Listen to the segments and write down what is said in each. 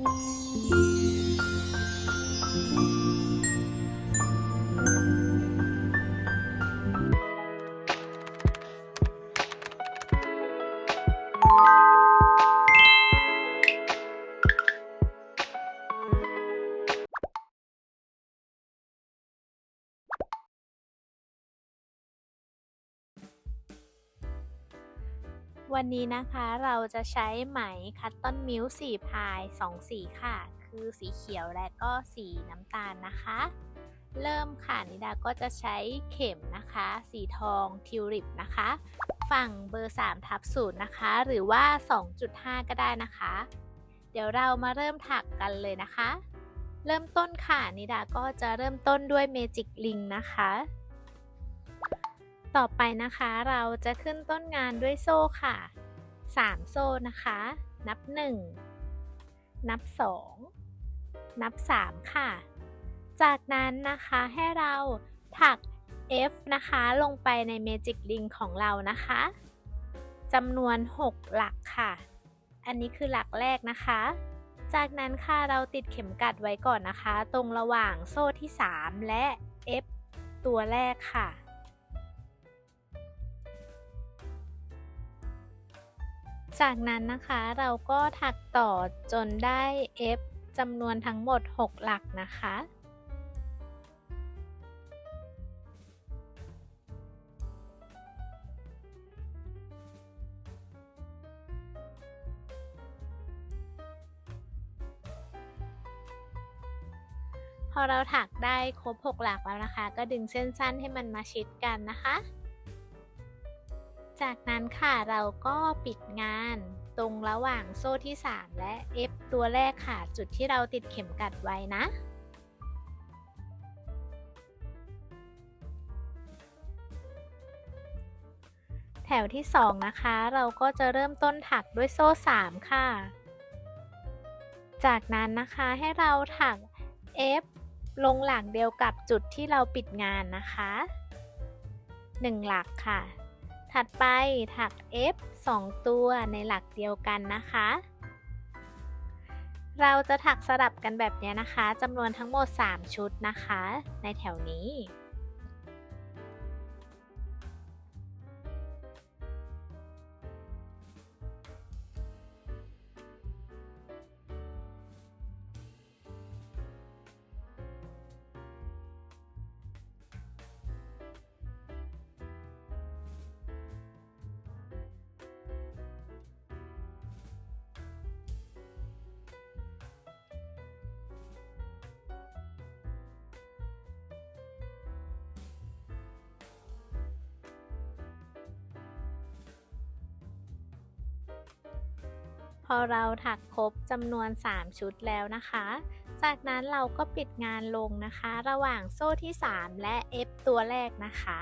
you วันนี้นะคะเราจะใช้ไหมคัตตอนมิลสีพายสองสีค่ะ คือสีเขียวและก็สีน้ำตาลนะคะ เริ่มค่ะนิดาก็จะใช้เข็มนะคะ สีทองทิวลิปนะคะ ฝั่งเบอร์3ทับศูนย์นะคะ หรือว่า 2.5 ก็ได้นะคะ เดี๋ยวเรามาเริ่มถักกันเลยนะคะ เริ่มต้นค่ะนิดาก็จะเริ่มต้นด้วยเมจิกลิงนะคะ ต่อไปนะคะเราจะขึ้นต้นงานด้วยโซ่ค่ะ 3 โซ่นะคะ นับ 1 นับ 2 นับ 3 ค่ะ จากนั้นนะคะให้เราถัก F นะคะลงไปใน Magic Ring ของเรานะคะจำนวน 6 หลักค่ะ อันนี้คือหลักแรกนะคะ จากนั้นค่ะเราติดเข็มกัดไว้ก่อนนะคะ ตรงระหว่างโซ่ที่ 3 และ F ตัวแรกค่ะ จากนั้นนะคะเราก็ถักต่อจนได้ F จำนวนทั้งหมด 6 หลักนะคะ พอเราถักได้ครบ 6 หลักแล้วนะคะ ก็ดึงเส้นสั้นให้มันมาชิดกันนะคะ จากนั้นค่ะเราก็ปิดงานตรงระหว่างโซ่ที่ 3 และ F ตัวแรกค่ะ จุดที่เราติดเข็มกัดไว้นะ แถวที่ 2 นะคะ เราก็จะเริ่มต้นถักด้วยโซ่ 3 ค่ะ จากนั้นนะคะให้เราถัก F ลงหลักเดียวกับจุดที่เราปิดงานนะคะ 1 หลักค่ะ ถัดไปถัก F 2 ตัวในหลักเดียวกันนะคะ เราจะถักสลับกันแบบนี้นะคะจำนวนทั้งหมด 3 ชุดนะคะ ในแถวนี้ อเราถักครบจำนวน 3 ชุดแล้วนะคะ จากนั้นเราก็ปิดงานลงนะคะ ระหว่างโซ่ที่ 3 และ F ตัวแรกนะคะ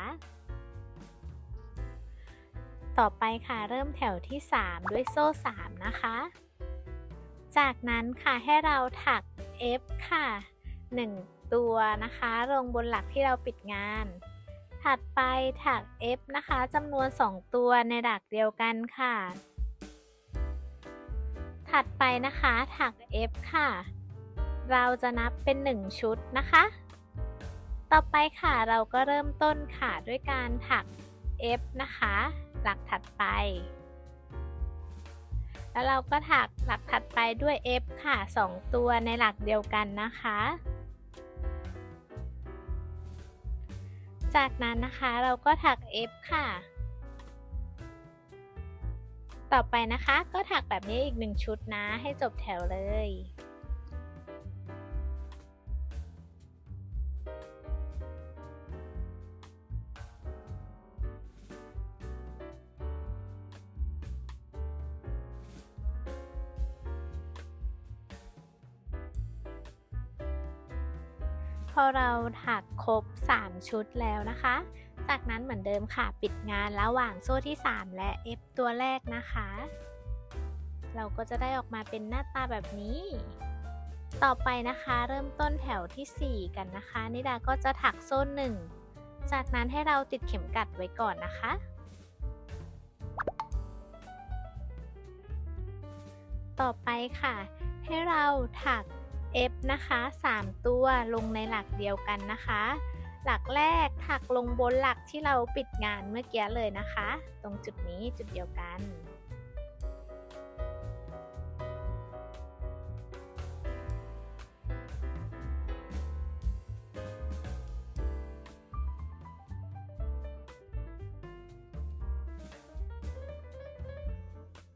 ต่อไปค่ะเริ่มแถวที่ 3 ด้วยโซ่ 3 นะคะ จากนั้นค่ะให้เราถัก F ค่ะ 1 ตัวนะคะ ลงบนหลักที่เราปิดงาน ถัดไปถัก F นะคะจำนวน 2 ตัวในหลักเดียวกันค่ะ ถัดไปนะคะถัก F ค่ะ เราจะนับเป็น 1 ชุดนะคะ ต่อไปค่ะเราก็เริ่มต้นค่ะด้วยการถัก F นะคะ หลักถัดไป แล้วเราก็ถักหลักถัดไปด้วย F ค่ะ 2 ตัวในหลักเดียวกันนะคะ จากนั้นนะคะเราก็ถัก F ค่ะ ต่อไปนะคะก็ถักแบบนี้อีกหนึ่งชุดนะ ให้จบแถวเลย พอเราถักครบ 3ชุดแล้วนะคะ จากนั้นเหมือนเดิมค่ะ ปิดงานระหว่างโซ่ที่ 3 และ F ตัวแรกนะคะ เราก็จะได้ออกมาเป็นหน้าตาแบบนี้ ต่อไปนะคะเริ่มต้นแถวที่ 4 กันนะคะ นิดาก็จะถักโซ่หนึ่งจากนั้นให้เราติดเข็มกัดไว้ก่อนนะคะ ต่อไปค่ะ ให้เราถัก F นะคะ 3 ตัวลงในหลักเดียวกันนะคะ หลักแรกถักลงบนหลักที่เราปิดงานเมื่อกี้เลยนะคะ ตรงจุดนี้จุดเดียวกัน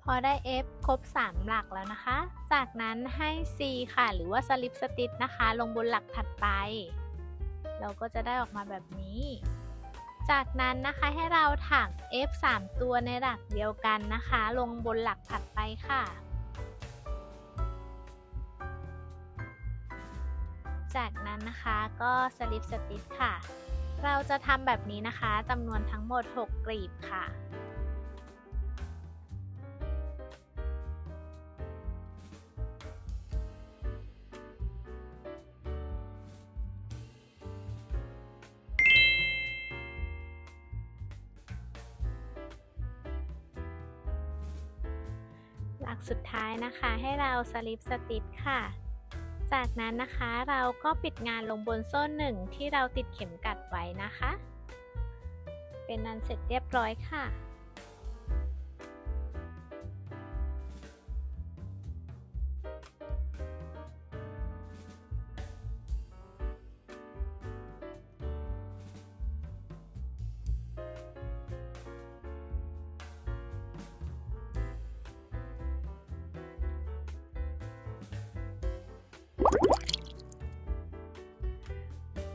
พอได้ F ครบ 3 หลักแล้วนะคะ จากนั้นให้ C ค่ะ หรือว่าสลิปสติ t นะคะ ลงบนหลักถัดไป เราก็จะได้ออกมาแบบนี้ จากนั้นนะคะให้เราถัก F 3ตัวในหลักเดียวกันนะคะ ลงบนหลักถัดไปค่ะ จากนั้นนะคะก็สลิปสติ t ค่ะ เราจะทำแบบนี้นะคะจำนวนทั้งหมด 6 กลีบค่ะ นะคะให้เราสลิปสติทค่ะ จากนั้นนะคะเราก็ปิดงานลงบนโซ่หนึ่งที่เราติดเข็มกัดไว้นะคะ เป็นนันเสร็จเรียบร้อยค่ะ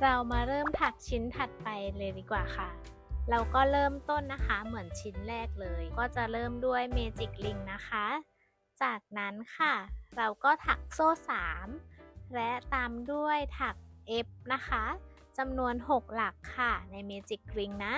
เรามาเริ่มถักชิ้นถัดไปเลยดีกว่าค่ะ เราก็เริ่มต้นนะคะเหมือนชิ้นแรกเลย ก็จะเริ่มด้วยเมจิกลิงนะคะ จากนั้นค่ะ เราก็ถักโซ่ 3 และตามด้วยถัก F นะคะจำนวน 6 หลักค่ะในเมจิกลิงนะ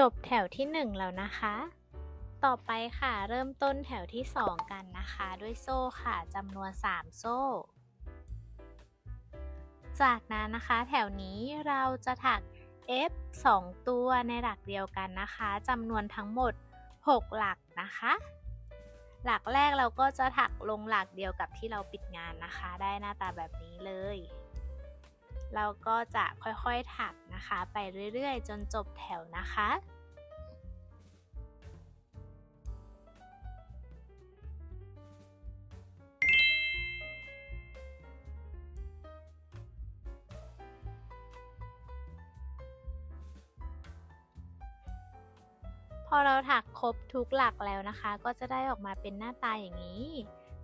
จบแถวที่ 1 แล้วนะคะ ต่อไปค่ะเริ่มต้นแถวที่ 2 กันนะคะ ด้วยโซ่ค่ะจำนวน 3 โซ่ จากนั้นนะคะ แถวนี้เราจะถัก F 2 ตัวในหลักเดียวกันนะคะจำนวนทั้งหมด 6 หลักนะคะ หลักแรกเราก็จะถักลงหลักเดียวกับที่เราปิดงานนะคะ ได้หน้าตาแบบนี้เลย เราก็จะค่อยๆถักนะคะ ไปเรื่อยๆ จนจบแถวนะคะพอเราถักครบทุกหลักแล้วนะคะ ก็จะได้ออกมาเป็นหน้าตาอย่างนี้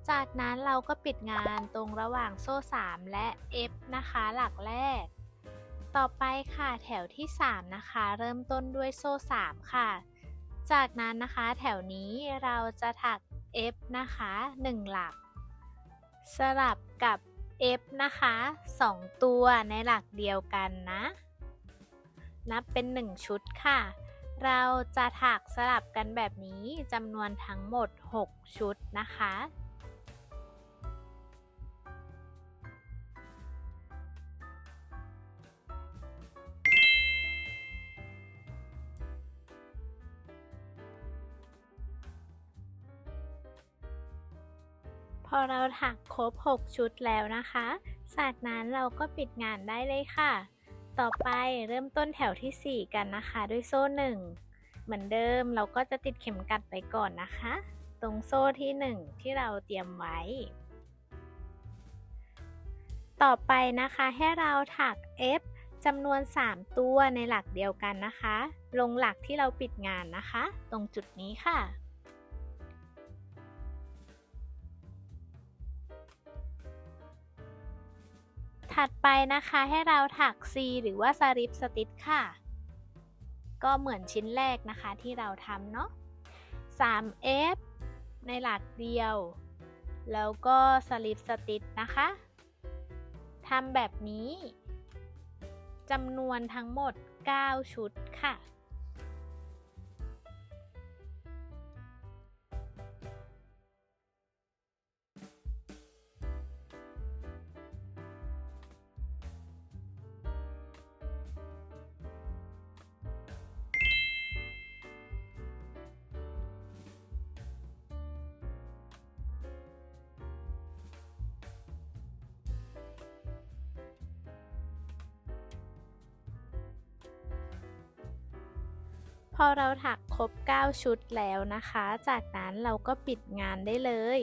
จากนั้นเราก็ปิดงานตรงระหว่างโซ่ 3 และ F นะคะ หลักแรก ต่อไปค่ะแถวที่ 3 นะคะ เริ่มต้นด้วยโซ่ 3 ค่ะ จากนั้นนะคะแถวนี้เราจะถัก F นะคะ 1 หลัก สลับกับ F นะคะ 2 ตัวในหลักเดียวกันนะ นับเป็น 1 ชุดค่ะ เราจะถักสลับกันแบบนี้จำนวนทั้งหมด 6 ชุดนะคะ อเราถักครบ 6 ชุดแล้วนะคะจากนั้นเราก็ปิดงานได้เลยค่ะ ต่อไปเริ่มต้นแถวที่ 4 กันนะคะ ด้วยโซ่ 1 เหมือนเดิมเราก็จะติดเข็มกัดไปก่อนนะคะ ตรงโซ่ที่ 1 ที่เราเตรียมไว้ ต่อไปนะคะให้เราถัก F จำนวน 3 ตัวในหลักเดียวกันนะคะ ลงหลักที่เราปิดงานนะคะ ตรงจุดนี้ค่ะ ถัดไปนะคะให้เราถัก C หรือว่าสลิปสติชค่ะ ก็เหมือนชิ้นแรกนะคะที่เราทำเนาะ 3F ในหลักเดียว แล้วก็สลิปสติชนะคะทำแบบนี้จำนวนทั้งหมด 9 ชุดค่ะ พอเราถักครบ 9 ชุดแล้วนะคะ จากนั้นเราก็ปิดงานได้เลย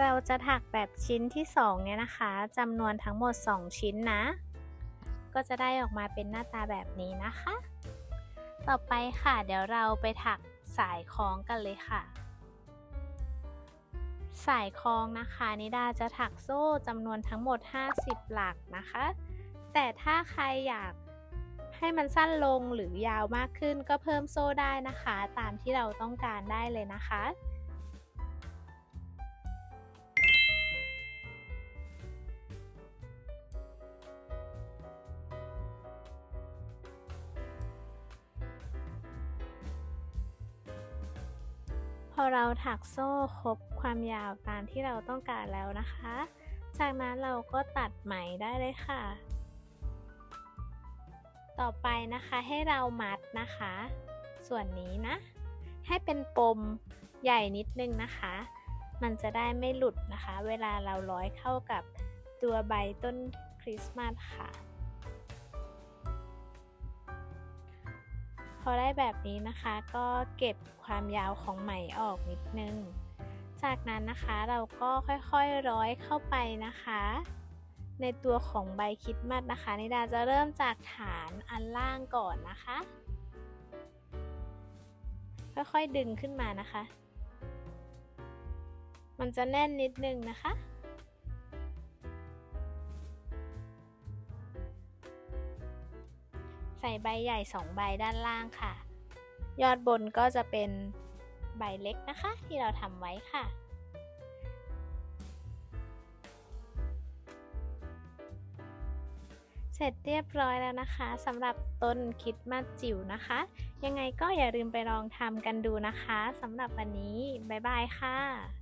เราจะถักแบบชิ้นที่2เนี่ยนะคะจำนวนทั้งหมด 2 ชิ้นนะ ก็จะได้ออกมาเป็นหน้าตาแบบนี้นะคะ ต่อไปค่ะ เดี๋ยวเราไปถักสายคล้องกันเลยค่ะ สายคล้องนะคะนิดาจะถักโซ่จำนวนทั้งหมด 50 หลักนะคะ แต่ถ้าใครอยากให้มันสั้นลงหรือยาวมากขึ้นก็เพิ่มโซ่ได้นะคะ ตามที่เราต้องการได้เลยนะคะ อเราถักโซ่ครบความยาวตามที่เราต้องการแล้วนะคะ จากนั้นเราก็ตัดไหมได้เลยค่ะ ต่อไปนะคะให้เรามัดนะคะ ส่วนนี้นะ ให้เป็นปมใหญ่นิดนึงนะคะ มันจะได้ไม่หลุดนะคะ เวลาเราร้อยเข้ากับตัวใบต้นคริสต์มาสค่ะ พอได้แบบนี้นะคะก็เก็บความยาวของไหมออกนิดนึง จากนั้นนะคะเราก็ค่อยๆร้อยเข้าไปนะคะ ในตัวของใบคิดมัดนะคะนิดาจะเริ่มจากฐานอันล่างก่อนนะคะ ค่อยๆดึงขึ้นมานะคะ มันจะแน่นนิดนึงนะคะ ใส่ใบใหญ่ 2 ใบด้านล่างค่ะ ยอดบนก็จะเป็นใบเล็กนะคะ ที่เราทำไว้ค่ะ เสร็จเรียบร้อยแล้วนะคะสำหรับต้นคิดมาจิ๋วนะคะ ยังไงก็อย่าลืมไปลองทำกันดูนะคะสำหรับวันนี้ บ๊ายบายค่ะ